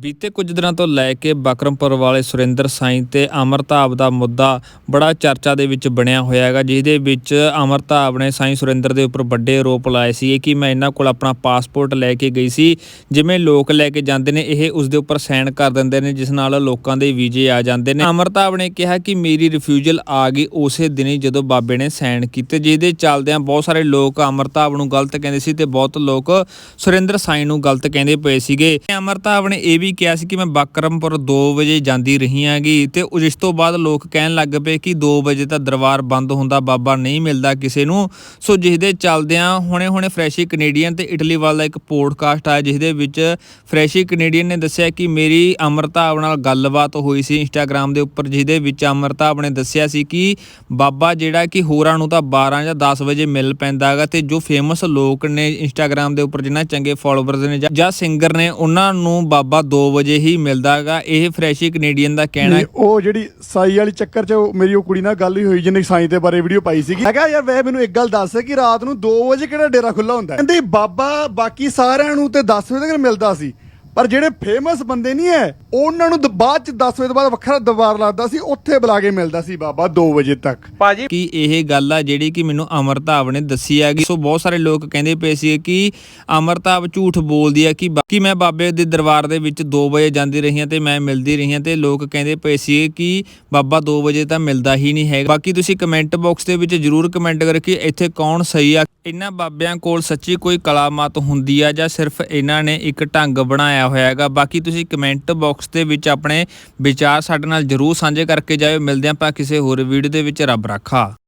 ਬੀਤੇ ਕੁਝ ਦਿਨਾਂ ਤੋਂ ਲੈ ਕੇ ਬਕਰਮਪੁਰ ਵਾਲੇ ਸੁਰਿੰਦਰ ਸਾਈਂ ਤੇ ਅਮਰਤਾਬ ਦਾ ਮੁੱਦਾ ਬੜਾ ਚਰਚਾ ਦੇ ਵਿੱਚ ਬਣਿਆ ਹੋਇਆ ਹੈਗਾ, ਜਿਹਦੇ ਵਿੱਚ ਅਮਰਤਾਬ ਨੇ ਸਾਈਂ ਸੁਰਿੰਦਰ ਦੇ ਉੱਪਰ ਵੱਡੇ ਆਰੋਪ ਲਾਏ ਸੀ ਕਿ ਮੈਂ ਇਹਨਾਂ ਕੋਲ ਆਪਣਾ ਪਾਸਪੋਰਟ ਲੈ ਕੇ ਗਈ ਸੀ, ਜਿਵੇਂ ਲੋਕ ਲੈ ਕੇ ਜਾਂਦੇ ਨੇ, ਇਹ ਉਸ ਦੇ ਉੱਪਰ ਸਾਈਨ ਕਰ ਦਿੰਦੇ ਨੇ, ਜਿਸ ਨਾਲ ਲੋਕਾਂ ਦੇ ਵੀਜ਼ੇ ਆ ਜਾਂਦੇ ਨੇ। ਅਮਰਤਾਬ ਨੇ ਕਿਹਾ ਕਿ ਮੇਰੀ ਰਿਫਿਊਜ਼ਲ ਆ ਗਈ ਉਸੇ ਦਿਨ ਹੀ ਜਦੋਂ ਬਾਬੇ ਨੇ ਸਾਈਨ ਕੀਤੇ, ਜਿਹਦੇ ਚੱਲਦਿਆਂ ਬਹੁਤ ਸਾਰੇ ਲੋਕ ਅਮਰਤਾਬ ਨੂੰ ਗਲਤ ਕਹਿੰਦੇ ਸੀ ਤੇ ਬਹੁਤ ਲੋਕ ਸੁਰਿੰਦਰ ਸਾਈਂ ਨੂੰ ਗਲਤ ਕਹਿੰਦੇ ਪਏ ਸੀਗੇ। ਅਮਰਤਾਬ ਨੇ ਇਹ ਵੀ ਕਿਹਾ ਸੀ ਕਿ ਮੈਂ ਬਕਰਮਪੁਰ 2 ਵਜੇ ਜਾਂਦੀ ਰਹੀ ਆਂਗੀ ਤੇ ਉਸ ਤੋਂ ਬਾਅਦ ਲੋਕ ਕਹਿਣ ਲੱਗ ਪਏ ਕਿ 2 ਵਜੇ ਤਾਂ ਦਰਬਾਰ ਬੰਦ ਹੁੰਦਾ, ਬਾਬਾ ਨਹੀਂ ਮਿਲਦਾ ਕਿਸੇ ਨੂੰ। ਸੋ ਜਿਸ ਦੇ ਚੱਲਦਿਆਂ ਹੁਣੇ ਹੁਣੇ ਫਰੈਸ਼ੀ ਕੈਨੇਡੀਅਨ ਤੇ ਇਟਲੀ ਵਾਲਾ ਦਾ ਇੱਕ ਪੋਡਕਾਸਟ ਆਇਆ ਜਿਸ ਦੇ ਵਿੱਚ ਫਰੈਸ਼ੀ ਕੈਨੇਡੀਅਨ ਨੇ ਦੱਸਿਆ ਕਿ ਮੇਰੀ ਅਮਰਤਾਬ ਨਾਲ ਗੱਲਬਾਤ ਹੋਈ ਸੀ ਇੰਸਟਾਗ੍ਰam ਦੇ ਉੱਪਰ, ਜਿਹਦੇ ਵਿੱਚ ਅਮਰਤਾਬ ਨੇ ਦੱਸਿਆ ਸੀ ਕਿ ਬਾਬਾ ਜਿਹੜਾ ਕਿ ਹੋਰਾਂ ਨੂੰ ਤਾਂ 12 ਜਾਂ 10 ਵਜੇ ਮਿਲ ਪੈਂਦਾ ਹੈਗਾ ਤੇ ਜੋ ਫੇਮਸ ਲੋਕ ਨੇ ਇੰਸਟਾਗ੍ਰam ਦੇ ਉੱਪਰ, ਜਿਨ੍ਹਾਂ ਚੰਗੇ ਫਾਲੋਅਰਸ ਨੇ ਜਾਂ- ਜਾਂ ਸਿੰਗਰ ਨੇ, ਉਹਨਾਂ ਨੂੰ ਬਾਬਾ 2 ਵਜੇ ਹੀ ਮਿਲਦਾ ਹੈਗਾ ਇਹ ਫਰੈਸ਼ੀ ਕੈਨੇਡੀਅਨ ਦਾ ਕਹਿਣਾ ਹੈ। ਉਹ ਜਿਹੜੀ ਸਾਈ ਵਾਲੀ ਚੱਕਰ 'ਚ ਉਹ ਮੇਰੀ ਉਹ ਕੁੜੀ ਨਾਲ ਗੱਲ ਹੀ ਹੋਈ ਜਿਹਨੇ ਸਾਈ ਦੇ ਬਾਰੇ ਵੀਡੀਓ ਪਾਈ ਸੀਗੀ। ਮੈਂ ਕਿਹਾ ਯਾਰ ਵੇ ਮੈਨੂੰ ਇੱਕ ਗੱਲ ਦੱਸ ਕਿ ਰਾਤ ਨੂੰ 2 ਵਜੇ ਕਿਹੜਾ ਡੇਰਾ ਖੁੱਲਾ ਹੁੰਦਾ ਹੈ? ਕਹਿੰਦੀ ਬਾਬਾ ਬਾਕੀ ਸਾਰਿਆਂ ਨੂੰ ਤੇ 10 ਵਜੇ ਤੱਕ ਮਿਲਦਾ ਸੀ। ਪਰ ਜਿਹੜੇ ਫੇਮਸ ਬੰਦੇ ਨਹੀਂ ਐ ਉਹਨਾਂ ਨੂੰ ਦ- ਬਾਅਦ ਚ 10 ਵਜੇ ਤੋਂ ਬਾਅਦ ਵੱਖਰਾ ਦਰਬਾਰ ਲੱਗਦਾ ਸੀ ਉੱਥੇ ਬੁਲਾ ਕੇ ਮਿਲਦਾ ਸੀ ਬਾਬਾ 2 ਵਜੇ ਤੱਕ। ਭਾਜੀ ਕਿ ਇਹ ਗੱਲ ਆ ਜਿਹੜੀ ਕਿ ਮੈਨੂੰ ਅਮਰਤਾਬ ਨੇ ਦੱਸੀ ਹੈਗੀ ਸੋ ਬਹੁਤ ਸਾਰੇ ਲੋਕ ਕਹਿੰਦੇ ਪਏ ਸੀ ਕਿ ਅਮਰਤਾਬ ਝੂਠ ਬੋਲਦੀ ਹੈ ਕਿ ਬਾਕੀ ਮੈਂ ਬਾਬੇ ਦੇ ਦਰਬਾਰ ਦੇ ਵਿੱਚ 2 ਵਜੇ ਜਾਂਦੀ ਰਹੀ ਹਾਂ ਤੇ ਮੈਂ ਮਿਲਦੀ ਰਹੀ ਹਾਂ ਤੇ ਲੋਕ ਕਹਿੰਦੇ ਪਏ ਸੀ ਕਿ ਬਾਬਾ 2 ਵਜੇ ਤਾਂ ਮਿਲਦਾ ਹੀ ਨਹੀਂ ਹੈਗਾ। ਬਾਕੀ ਤੁਸੀਂ ਕਮੈਂਟ ਬਾਕਸ ਦੇ ਵਿੱਚ ਜਰੂਰ ਕਮੈਂਟ ਕਰੋ ਕਿ ਇੱਥੇ ਕੌਣ ਸਹੀ ਆ। ਇਹਨਾਂ ਬਾਬਿਆਂ ਕੋਲ ਸੱਚੀ ਕੋਈ ਕਲਾਮਤ ਹੁੰਦੀ ਆ ਜਾਂ ਸਿਰਫ ਇਹਨਾਂ ਨੇ ਇੱਕ ਢੰਗ ਬਣਾਇਆ ਹੋਇਆ ਹੈਗਾ ਬਾਕੀ ਤੁਸੀਂ ਕਮੈਂਟ ਬਾਕਸ ਦੇ ਵਿੱਚ ਆਪਣੇ ਵਿਚਾਰ ਸਾਡੇ ਨਾਲ ਜਰੂਰ ਸਾਂਝੇ ਕਰਕੇ ਜਾਇਓ। ਮਿਲਦੇ ਆਪਾਂ ਕਿਸੇ ਹੋਰ ਵੀਡੀਓ ਦੇ ਵਿੱਚ। ਰੱਬ ਰਾਖਾ।